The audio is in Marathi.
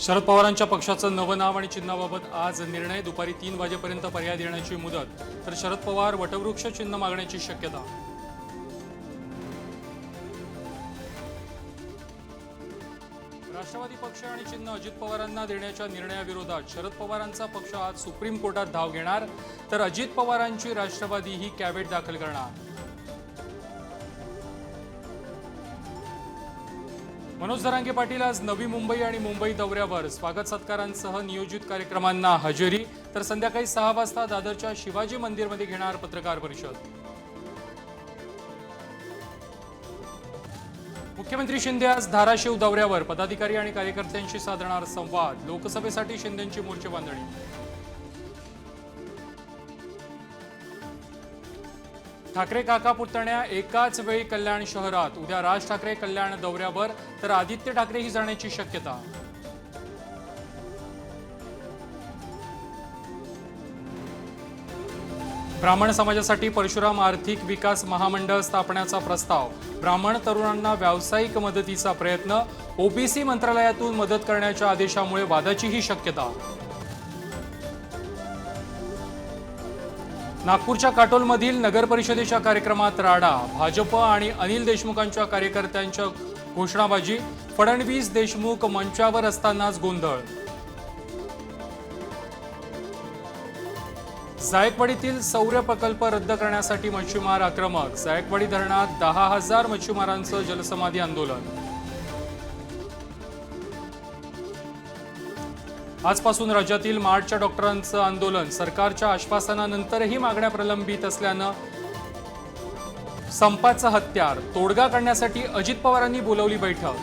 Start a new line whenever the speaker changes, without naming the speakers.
शरद पवारांच्या पक्षाचं नवं नाव आणि चिन्हाबाबत आज निर्णय. दुपारी तीन वाजेपर्यंत पर्याय देण्याची मुदत. तर शरद पवार वटवृक्ष चिन्ह मागण्याची शक्यता. राष्ट्रवादी पक्ष आणि चिन्ह अजित पवारांना देण्याच्या निर्णयाविरोधात शरद पवारांचा पक्ष आज सुप्रीम कोर्टात धाव घेणार. तर अजित पवारांची राष्ट्रवादी ही कॅबेट दाखल करणार. मनोज धरांगे पाटील आज नवी मुंबई आणि मुंबई दौऱ्यावर. स्वागत सत्कारांसह नियोजित कार्यक्रमांना हजेरी. तर संध्याकाळी सहा वाजता दादरच्या शिवाजी मंदिरमध्ये घेणार पत्रकार परिषद. मुख्यमंत्री शिंदे आज धाराशिव दौऱ्यावर. पदाधिकारी आणि कार्यकर्त्यांशी साधणार संवाद. लोकसभेसाठी शिंदेंची मोर्चे बांधणी. ठाकरे काका पुतण्या एकाच वेळी कल्याण शहरात उद्या राज ठाकरे कल्याण दौऱ्यावर तर आदित्य ठाकरेही जाण्याची शक्यता. ब्राह्मण समाजासाठी परशुराम आर्थिक विकास महामंडळ स्थापण्याचा प्रस्ताव. ब्राह्मण तरुणांना व्यावसायिक मदतीचा प्रयत्न ओबीसी मंत्रालयातून मदत करण्याच्या आदेशामुळे वादाचीही शक्यता. नागपूरच्या काटोलमधील नगर परिषदेच्या कार्यक्रमात राडा भाजप आणि अनिल देशमुखांच्या कार्यकर्त्यांच्या घोषणाबाजी. फडणवीस देशमुख मंचावर असतानाच गोंधळ. जायकवाडीतील सौर प्रकल्प रद्द करण्यासाठी मच्छीमार आक्रमक. जायकवाडी धरणात दहा हजार मच्छीमारांचं जलसमाधी आंदोलन. आजपासून राज्यातील मार्चच्या डॉक्टरांचं आंदोलन सरकारच्या आश्वासनानंतरही मागण्या प्रलंबित असल्यानं संपाचं हत्यार तोडगा काढण्यासाठी अजित पवारांनी बोलावली बैठक.